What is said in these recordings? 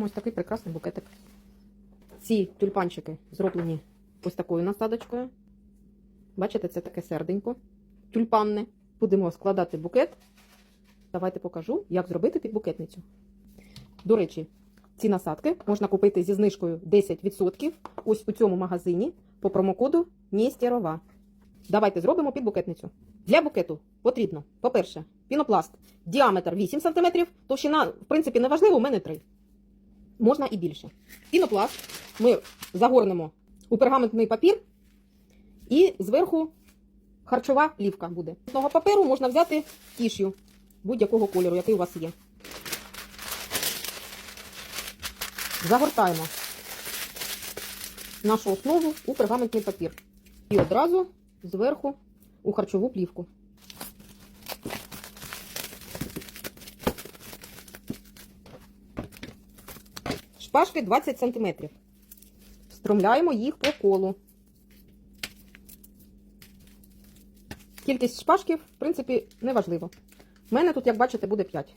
Ось такий прекрасний букетик. Ці тюльпанчики зроблені ось такою насадочкою. Бачите, це таке серденько тюльпанне. Будемо складати букет. Давайте покажу, як зробити під букетницю. До речі, ці насадки можна купити зі знижкою 10% ось у цьому магазині по промокоду Нєстєрова. Давайте зробимо під букетницю. Для букету потрібно, по-перше, пінопласт, діаметр 8 см, товщина, в принципі, не важливо, у мене 3 Можна і більше. Пінопласт ми загорнемо у пергаментний папір і зверху харчова плівка буде. З паперу можна взяти тішю будь-якого кольору, який у вас є. Загортаємо нашу основу у пергаментний папір. І одразу зверху у харчову плівку. Шпажки 20 см. Встромляємо їх по колу. Кількість шпажків, в принципі, не важливо. У мене тут, як бачите, буде 5.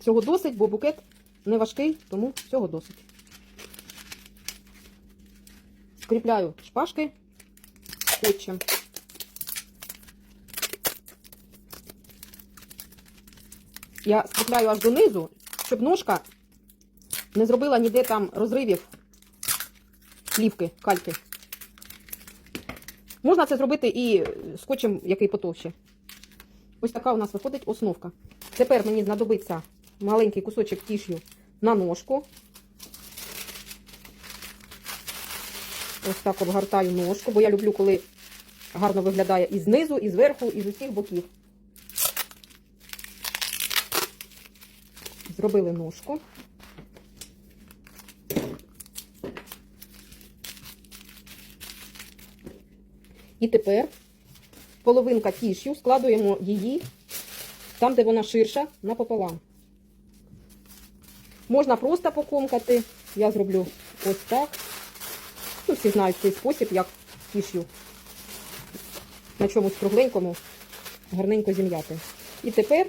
Цього досить, бо букет не важкий, тому цього досить. Скріпляю шпажки скотчем. Я скріпляю аж донизу, щоб ножка не зробила ніде там розривів плівки, кальки. Можна це зробити і скотчем, який потовще. Ось така у нас виходить основка. Тепер мені знадобиться маленький кусочок тіш'ю на ножку. Ось так обгортаю ножку, бо я люблю, коли гарно виглядає і знизу, і зверху, і з усіх боків. Зробили ножку. І тепер половинка тішю, складуємо її там, де вона ширша, напополам. Можна просто покомкати. Я зроблю ось так. Ну, всі знають цей спосіб, як тішю на чомусь кругленькому гарненько зім'яти. І тепер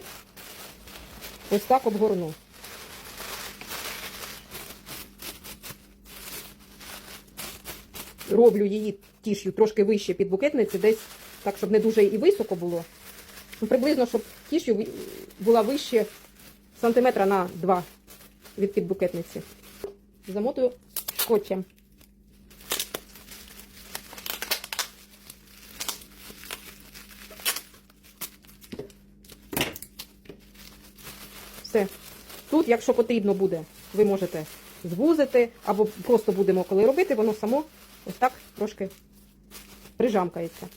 ось так обгорну. Роблю її тіш'ю трошки вище під букетниці, десь так, щоб не дуже і високо було. Ну, приблизно, щоб тіш'ю була вище сантиметра на 2 від підбукетниці. Замотую скотчем. Все. Тут, якщо потрібно буде, ви можете звузити, або просто будемо коли робити, воно само ось так трошки прижамкається.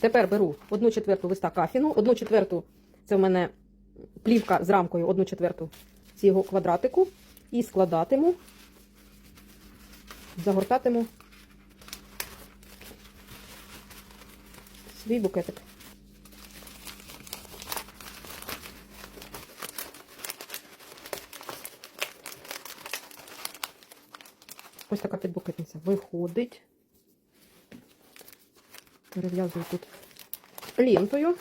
Тепер беру одну четверту листа кафіну, одну четверту це в мене плівка з рамкою, одну четверту цього квадратику, і складатиму, загортатиму свій букетик. Ось така підбукетниця виходить. Перев'язую тут лентою.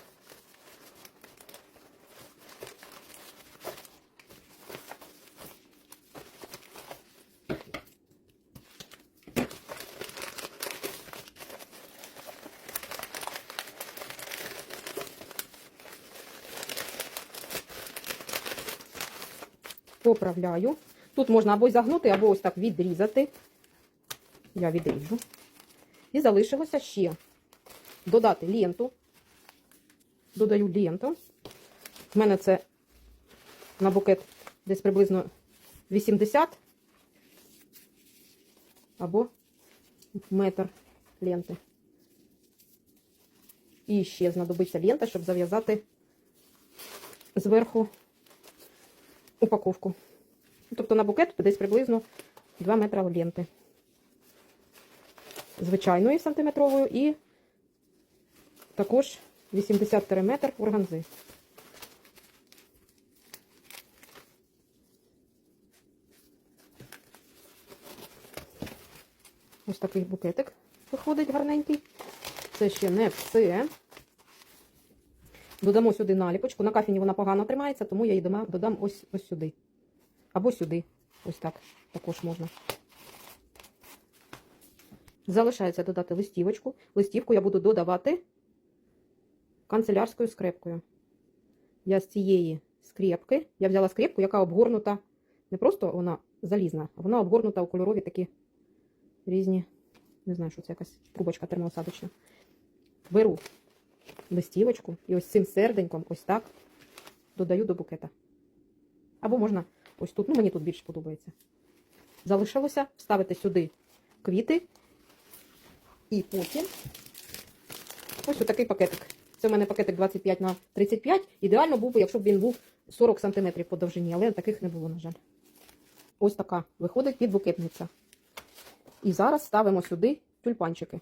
Поправляю. Тут можна або загнути, або ось так відрізати. Я відріжу. І залишилося ще додати ленту. Додаю ленту. У мене це на букет десь приблизно 80 або метр ленти. І ще знадобиться лента, щоб зав'язати зверху упаковку. Тобто на букет десь приблизно 2 метри ленти. Звичайної сантиметровою і також 80 метр органзи. Ось такий букетик виходить гарненький. Це ще не все. Додамо сюди наліпочку. На кафіні вона погано тримається, тому я її додам ось, ось сюди. Або сюди. Ось так. Також можна. Залишається додати листівочку. Листівку я буду додавати канцелярською скрепкою. Я з цієї скрепки, я взяла скрепку, яка обгорнута, не просто вона залізна, а вона обгорнута у кольорові такі різні, не знаю, що це якась трубочка термоосадочна. Беру листівочку і ось цим серденьком, ось так, додаю до букета. Або можна ось тут, ну мені тут більше подобається. Залишилося вставити сюди квіти і потім ось отакий пакетик. Це в мене пакетик 25 на 35. Ідеально був би, якщо б він був 40 см по довжині, але таких не було, на жаль. Ось така виходить підбукетниця. І зараз ставимо сюди тюльпанчики.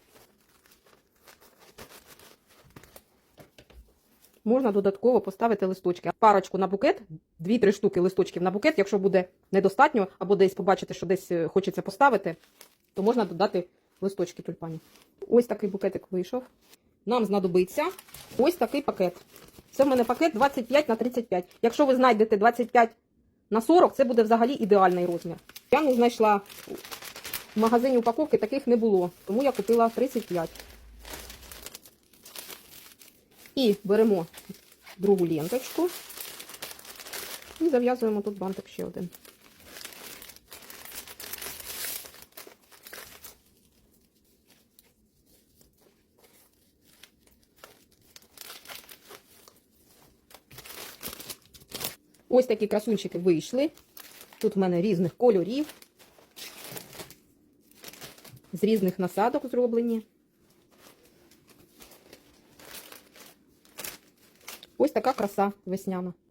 Можна додатково поставити листочки. Парочку на букет, 2-3 штуки листочків на букет. Якщо буде недостатньо, або десь побачите, що десь е, хочеться поставити, то можна додати листочки тюльпанів. Ось такий букетик вийшов. Нам знадобиться ось такий пакет. Це в мене пакет 25 на 35. Якщо ви знайдете 25 на 40, це буде взагалі ідеальний розмір. Я не знайшла в магазині упаковки, таких не було, тому я купила 35. І беремо другу ленточку і зав'язуємо тут бантик ще один. Ось такі красунчики вийшли. Тут в мене різних кольорів, з різних насадок зроблені. Ось така краса весняна.